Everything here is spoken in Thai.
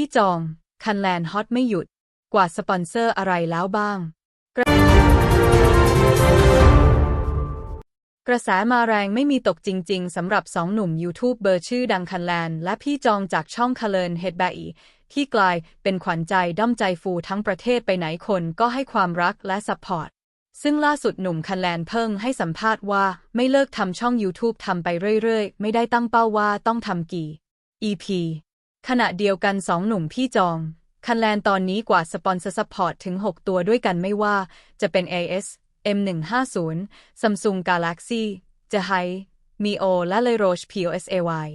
พี่จอง คันแลนฮอตไม่หยุด กว่าสปอนเซอร์อะไรแล้วบ้างกระกระแสมาแรงไม่มีตกจริง ๆสำหรับสองหนุ่มยูทูบเบอร์ชื่อดังคันแลนและพี่จองจากช่องคาเลนเฮดแบอีที่กลายเป็นขวัญใจด้อมใจฟูทั้งประเทศไปไหนคนก็ให้ความรักและซัพพอร์ตซึ่งล่าสุดหนุ่มคันแลนเพิ่งให้สัมภาษณ์ว่าไม่เลิกทำช่อง YouTube ทำไปเรื่อย ๆ ไม่ได้ตั้งเป้าว่าต้องทำกี่ EP ขณะเดียวกันสองหนุ่มพี่จองคันแลนตอนนี้กว่าสปอนเซอร์ซัพพอร์ตถึง 6 ตัวด้วยกันไม่ว่าจะเป็น AS M150 Samsung Galaxy จะไฮ Mio และ Le Roche POSAY